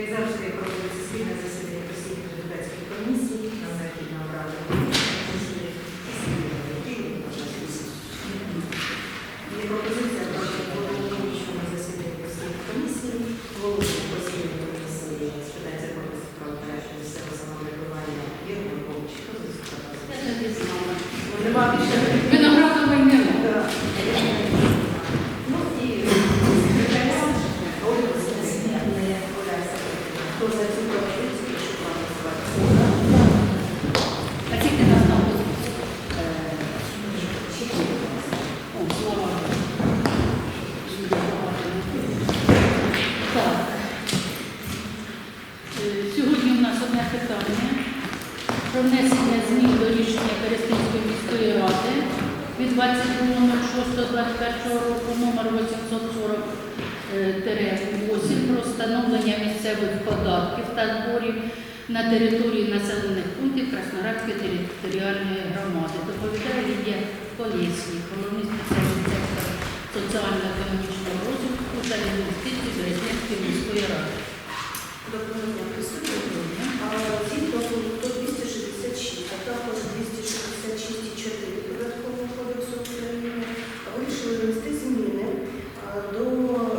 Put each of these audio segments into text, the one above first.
Як завжди, проводиться спільне засідання постійних депутатських комісій, нам необхідно обрати комісії, Є пропозиція про головуючому засіданні постійних комісій, голову постійної комісії з питань законності правопорядку місцевого самоврядування пропозицію? Ну, Нема більше. За цю пропозицію, прошу проголосувати. А тільки нас на позицію. Е. Так. Е, Сьогодні у нас одне питання про внесення змін до рішення Переспільської міської ради від 22.06.21 року номер 840 8 про встановлення місцевих податків та зборів на території населених пунктів Краснодарської територіальної громади. Доповідає Лідія Колєснік, головний спеціаліст сектору соціально-економічного розвитку та інвестицій Березнянської міської ради. Доброго дня, присутні. А, Згідно пункту 266, а також 266.4 Податкового кодексу України вирішили внести зміни а, до м,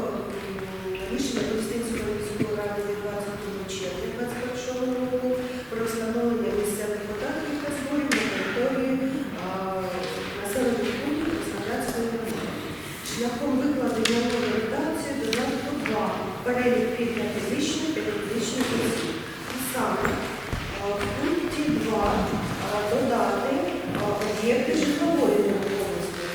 рішення Палестинської міської ради від 22 червня 2021 року про встановлення місцевих податків та зборів на території а, населених пунктів Краснодарської громади. Шляхом викладення нової редакції додатку 2 на фізичних та юридичних осіб. І саме в пункті 2 додати об'єкти житлової нерухомості.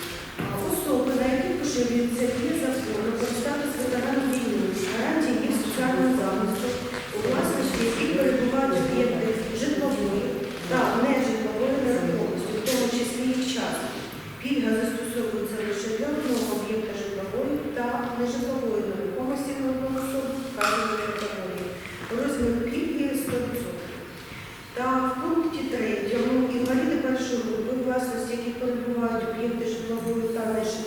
Особи, на яких поширюється дія закону користатися статус війни, гарантії їх соціального захисту, у власності яких перебувають об'єкти житлової та нежитлової нерухомості, в тому числі їх частки. Пільга застосовується лише для одного об'єкта житлової та нежитлової нерухомості на одну особу вказаної категорії. Розмір пільги 100%. Та в пункті 3 інваліди першої групи, власності, які перебувають об'єкти житлової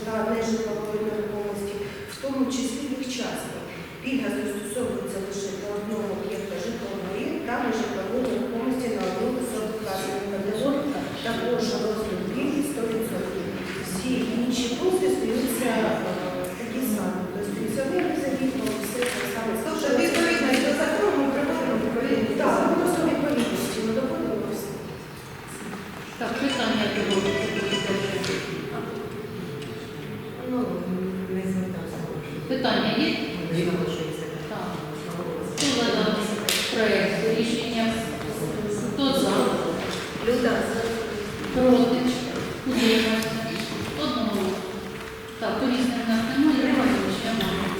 та нежитлової нерухомості, в тому числі їх частки. Пільга застосовується лише для одного об'єкта житлової та нежитлової нерухомості на одну особу вказаної категорії, також розмір пільги 100%. Всі інші пункти стаються питання є? Так. Хто за проект рішення? Хто за? Люда, Проти? Одного. Так, по різним нас немає.